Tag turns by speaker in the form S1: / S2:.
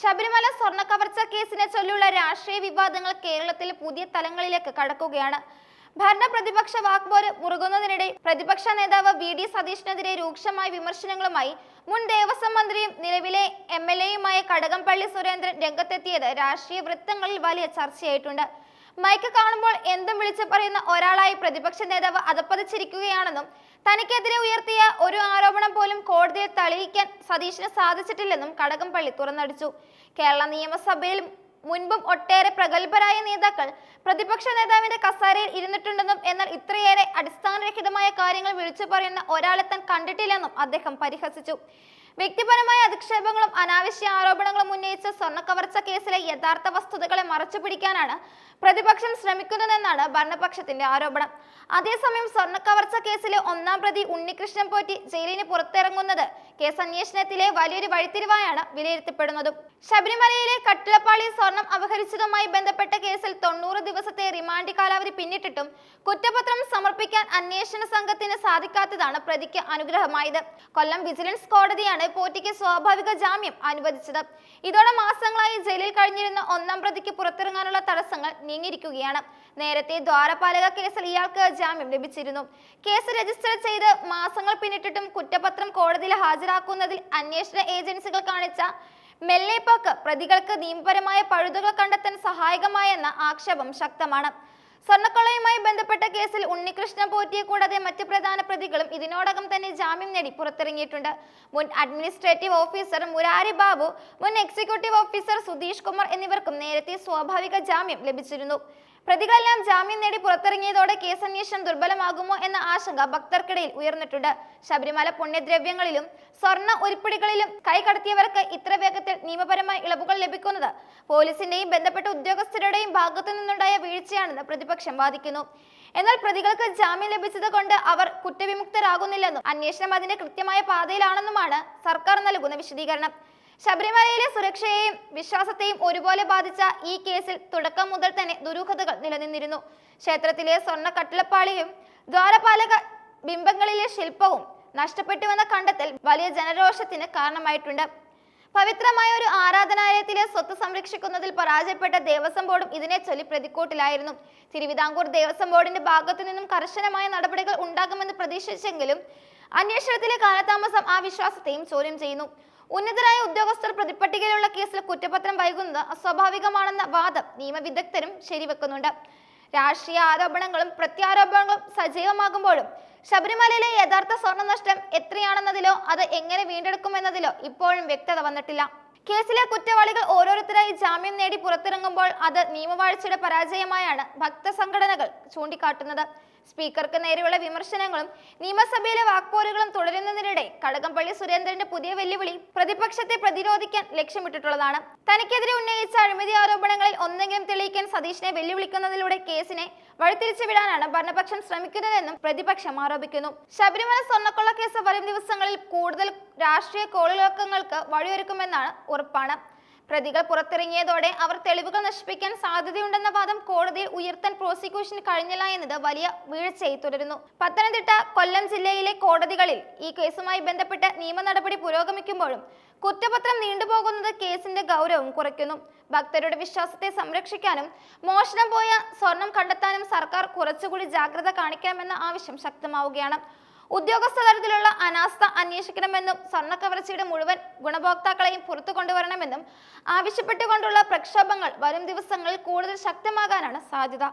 S1: ശബരിമല സ്വർണ കവർച്ച കേസിനെ ചൊല്ലിയുള്ള രാഷ്ട്രീയ വിവാദങ്ങൾ കേരളത്തിൽ പുതിയ തലങ്ങളിലേക്ക് കടക്കുകയാണ്. ഭരണ പ്രതിപക്ഷ വാക്പോര് മുറുകുന്നതിനിടെ പ്രതിപക്ഷ നേതാവ് വി ഡി സതീഷിനെതിരെ രൂക്ഷമായ വിമർശനങ്ങളുമായി മുൻ ദേവസ്വം മന്ത്രിയും നിലവിലെ എം എൽ എയുമായ കടകംപള്ളി സുരേന്ദ്രൻ രംഗത്തെത്തിയത് രാഷ്ട്രീയ വൃത്തങ്ങളിൽ വലിയ ചർച്ചയായിട്ടുണ്ട്. മൈക്ക് കാണുമ്പോൾ എന്തും വിളിച്ചു പറയുന്ന ഒരാളായി പ്രതിപക്ഷ നേതാവ് അതപ്പതിച്ചിരിക്കുകയാണെന്നും തനിക്കെതിരെ ഉയർത്തിയ ഒരു ആരോപണം പോലും കോടതിയിൽ തെളിയിക്കാൻ സതീഷിന് സാധിച്ചിട്ടില്ലെന്നും കടകംപള്ളി തുറന്നടിച്ചു. കേരള നിയമസഭയിൽ മുൻപും ഒട്ടേറെ പ്രഗത്ഭരായ നേതാക്കൾ പ്രതിപക്ഷ നേതാവിന്റെ കസാരയിൽ ഇരുന്നിട്ടുണ്ടെന്നും എന്നാൽ ഇത്രയേറെ അടിസ്ഥാനരഹിതമായ കാര്യങ്ങൾ വിളിച്ചു പറയുന്ന ഒരാളെ താൻ കണ്ടിട്ടില്ലെന്നും അദ്ദേഹം പരിഹസിച്ചു. വ്യക്തിപരമായ അധിക്ഷേപങ്ങളും അനാവശ്യ ആരോപണങ്ങളും ഉന്നയിച്ച സ്വർണ കവർച്ച കേസിലെ യഥാർത്ഥ വസ്തുതകളെ മറച്ചു പിടിക്കാനാണ് പ്രതിപക്ഷം ശ്രമിക്കുന്നതെന്നാണ് ഭരണപക്ഷത്തിന്റെ ആരോപണം. അതേസമയം സ്വർണ കവർച്ച കേസിലെ ഒന്നാം പ്രതി ഉണ്ണികൃഷ്ണൻ പോറ്റി ജയിലിന് പുറത്തിറങ്ങുന്നത് കേസ് അന്വേഷണത്തിലെ വലിയൊരു വഴിത്തിരിവായാണ് വിലയിരുത്തപ്പെടുന്നതും. ശബരിമലയിലെ കട്ടിളപ്പാളി സ്വർണം അപഹരിച്ചതുമായി ബന്ധപ്പെട്ട കേസിൽ തൊണ്ണൂറ് ദിവസത്തെ റിമാൻഡ് കാലാവധി പിന്നിട്ടിട്ടും കുറ്റപത്രം സമർപ്പിക്കാൻ അന്വേഷണ സംഘത്തിന് സാധിക്കാത്തതാണ് പ്രതിക്ക് അനുഗ്രഹമായത്. കൊല്ലം വിജിലൻസ് കോടതിയാണ് പോറ്റിക്ക് സ്വാഭാവിക ജാമ്യം അനുവദിച്ചത്. ഇതോടെ മാസങ്ങളായി ജയിലിൽ കഴിഞ്ഞിരുന്ന ഒന്നാം പ്രതിക്ക് പുറത്തിറങ്ങാനുള്ള തടസ്സങ്ങൾ നീങ്ങിയിരിക്കുകയാണ്. നേരത്തെ ദ്വാരപാലക കേസിൽ ഇയാൾക്ക് ജാമ്യം ലഭിച്ചിരുന്നു. കേസ് രജിസ്റ്റർ ചെയ്ത് മാസങ്ങൾ പിന്നിട്ടിട്ടും കുറ്റപത്രം കോടതിയിൽ ഹാജരാക്കുന്നതിൽ അന്വേഷണ ഏജൻസികൾ കാണിച്ച മെല്ലേപ്പോക്ക് പ്രതികൾക്ക് നിയമപരമായ പഴുതുകൾ കണ്ടെത്താൻ സഹായകമായെന്ന ആക്ഷേപം ശക്തമാണ്. സ്വർണക്കൊള്ളയുമായി ബന്ധപ്പെട്ട കേസിൽ ഉണ്ണികൃഷ്ണ പോറ്റിയെ കൂടാതെ മറ്റ് പ്രധാന പ്രതികളും ഇതിനോടകം തന്നെ ജാമ്യം നേടി പുറത്തിറങ്ങിയിട്ടുണ്ട്. മുൻ അഡ്മിനിസ്ട്രേറ്റീവ് ഓഫീസർ മുരാരി ബാബു മുൻ എക്സിക്യൂട്ടീവ് ഓഫീസർ സുധീഷ് കുമാർ എന്നിവർക്കും നേരത്തെ സ്വാഭാവിക ജാമ്യം ലഭിച്ചിരുന്നു. പ്രതികളെല്ലാം ജാമ്യം നേടി പുറത്തിറങ്ങിയതോടെ കേസ് അന്വേഷണം ദുർബലമാകുമോ എന്ന ആശങ്ക ഭക്തർക്കിടയിൽ ഉയർന്നിട്ടുണ്ട്. ശബരിമല പുണ്യദ്രവ്യങ്ങളിലും സ്വർണ ഉരുപ്പിടികളിലും കൈകടത്തിയവർക്ക് ഇത്ര വേഗത്തിൽ നിയമപരമായ ഇളവുകൾ ലഭിക്കുന്നത് പോലീസിന്റെയും ബന്ധപ്പെട്ട ഉദ്യോഗസ്ഥരുടെയും ഭാഗത്തു നിന്നുണ്ടായ വീഴ്ചയാണെന്ന് പ്രതിപക്ഷം വാദിക്കുന്നു എന്നാൽ പ്രതികൾക്ക് ജാമ്യം ലഭിച്ചത് കൊണ്ട് അവർ കുറ്റവിമുക്തരാകുന്നില്ലെന്നും അന്വേഷണം അതിന്റെ കൃത്യമായ പാതയിലാണെന്നുമാണ് സർക്കാർ നൽകുന്ന വിശദീകരണം. ശബരിമലയിലെ സുരക്ഷയെയും വിശ്വാസത്തെയും ഒരുപോലെ ബാധിച്ച ഈ കേസിൽ തുടക്കം മുതൽ തന്നെ ദുരൂഹതകൾ നിലനിന്നിരുന്നു. ക്ഷേത്രത്തിലെ സ്വർണ കട്ടിളപ്പാളിയും ദ്വാരപാലക ബിംബങ്ങളിലെ ശില്പവും നഷ്ടപ്പെട്ടുവെന്ന കണ്ടെത്തൽ വലിയ ജനരോഷത്തിന് കാരണമായിട്ടുണ്ട്. പവിത്രമായ ഒരു ആരാധനാലയത്തിലെ സ്വത്ത് സംരക്ഷിക്കുന്നതിൽ പരാജയപ്പെട്ട ദേവസ്വം ബോർഡും ഇതിനെ ചൊല്ലി പ്രതിക്കൂട്ടിലായിരുന്നു. തിരുവിതാംകൂർ ദേവസ്വം ബോർഡിന്റെ ഭാഗത്തു നിന്നും കർശനമായ നടപടികൾ ഉണ്ടാകുമെന്ന് പ്രതീക്ഷിച്ചെങ്കിലും അന്വേഷണത്തിലെ കാലതാമസം ആ വിശ്വാസത്തെയും ചോദ്യം ചെയ്യുന്നു. ഉന്നതരായ ഉദ്യോഗസ്ഥർ പ്രതിപ്പട്ടികയിലുള്ള കേസിൽ കുറ്റപത്രം വൈകുന്നത് അസ്വാഭാവികമാണെന്ന വാദം നിയമവിദഗ്ധരും ശരിവെക്കുന്നുണ്ട്. രാഷ്ട്രീയ ആരോപണങ്ങളും പ്രത്യാരോപണങ്ങളും സജീവമാകുമ്പോഴും ശബരിമലയിലെ യഥാർത്ഥ സ്വർണ നഷ്ടം എത്രയാണെന്നതിലോ അത് എങ്ങനെ വീണ്ടെടുക്കുമെന്നതിലോ ഇപ്പോഴും വ്യക്തത വന്നിട്ടില്ല. കേസിലെ കുറ്റവാളികൾ ഓരോരുത്തരായി ജാമ്യം നേടി പുറത്തിറങ്ങുമ്പോൾ അത് നിയമവാഴ്ചയുടെ പരാജയമായാണ് ഭക്തസംഘടനകൾ ചൂണ്ടിക്കാട്ടുന്നത്. സ്പീക്കർക്ക് നേരെയുള്ള വിമർശനങ്ങളും നിയമസഭയിലെ വാക്പോരുകളും തുടരുന്നതിനിടെ കടകംപള്ളി സുരേന്ദ്രന്റെ പുതിയ വെല്ലുവിളി പ്രതിപക്ഷത്തെ പ്രതിരോധിക്കാൻ ലക്ഷ്യമിട്ടിട്ടുള്ളതാണ്. തനിക്കെതിരെ ഉന്നയിച്ച അഴിമതി ആരോപണങ്ങളിൽ ഒന്നെങ്കിലും തെളിയിക്കാൻ സതീഷിനെ വെല്ലുവിളിക്കുന്നതിലൂടെ കേസിനെ വഴിതിരിച്ചു വിടാനാണ് ഭരണപക്ഷം ശ്രമിക്കുന്നതെന്നും പ്രതിപക്ഷം ആരോപിക്കുന്നു. ശബരിമല സ്വർണക്കൊള്ള കേസ് വരും ദിവസങ്ങളിൽ കൂടുതൽ രാഷ്ട്രീയ കോളിളക്കങ്ങൾക്ക് വഴിയൊരുക്കുമെന്നാണ് ഉറപ്പാണ്. പ്രതികൾ പുറത്തിറങ്ങിയതോടെ അവർ തെളിവുകൾ നശിപ്പിക്കാൻ സാധ്യതയുണ്ടെന്ന വാദം കോടതിയിൽ ഉയർത്താൻ പ്രോസിക്യൂഷന് കഴിഞ്ഞില്ല എന്നത് വലിയ വീഴ്ചയായി തുടരുന്നു. പത്തനംതിട്ട കൊല്ലം ജില്ലയിലെ കോടതികളിൽ ഈ കേസുമായി ബന്ധപ്പെട്ട് നിയമ നടപടി പുരോഗമിക്കുമ്പോഴും കുറ്റപത്രം നീണ്ടുപോകുന്നത് കേസിന്റെ ഗൗരവം കുറയ്ക്കുന്നു. ഭക്തരുടെ വിശ്വാസത്തെ സംരക്ഷിക്കാനും മോഷണം പോയ സ്വർണം കണ്ടെത്താനും സർക്കാർ കുറച്ചുകൂടി ജാഗ്രത കാണിക്കണമെന്ന ആവശ്യം ശക്തമാവുകയാണ്. ഉദ്യോഗസ്ഥ തലത്തിലുള്ള അനാസ്ഥ അന്വേഷിക്കണമെന്നും സ്വർണ കവർച്ചയുടെ മുഴുവൻ ഗുണഭോക്താക്കളെയും പുറത്തു കൊണ്ടുവരണമെന്നും ആവശ്യപ്പെട്ടുകൊണ്ടുള്ള പ്രക്ഷോഭങ്ങൾ വരും ദിവസങ്ങളിൽ കൂടുതൽ ശക്തമാകാനാണ് സാധ്യത.